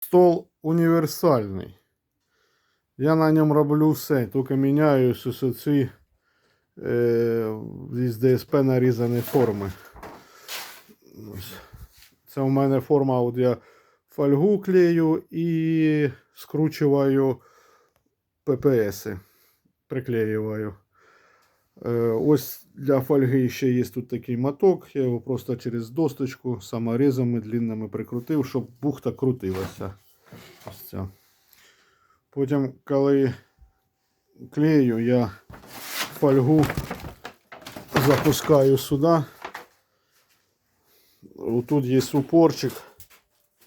Стол універсальний. Я на ньому роблю все, тільки міняю ці е, із ДСП нарізані форми. Це у мене форма, от я фольгу клею і скручую ППСи. Приклеюваю. Е, Ось для фольги ще є тут такий моток. Я його просто через досточку саморізами длинними прикрутив, щоб бухта крутилася. Ось ця. Потім, коли клею, я фольгу запускаю сюди. Тут є упорчик.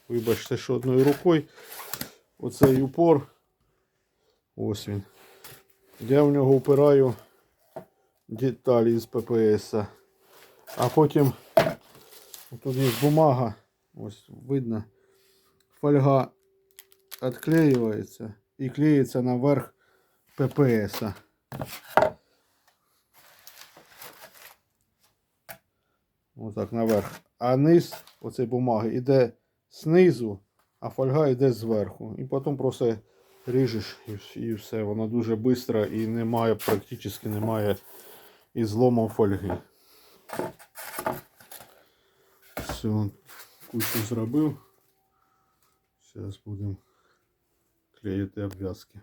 Вибачте, що одною рукою. Оцей упор. Ось він. Я в нього впираю деталі з ППС. А потім тут є бумага. Ось видно. Фольга відклеюється і клеїться наверх ППС. Отак наверх. А низ оцей бумаги йде знизу, а фольга йде зверху. І потім просто ріжеш і все. Воно дуже швидко і немає, практично немає і зломом фольги. Все, кучу зробив. Зараз будемо клеїти обв'язки.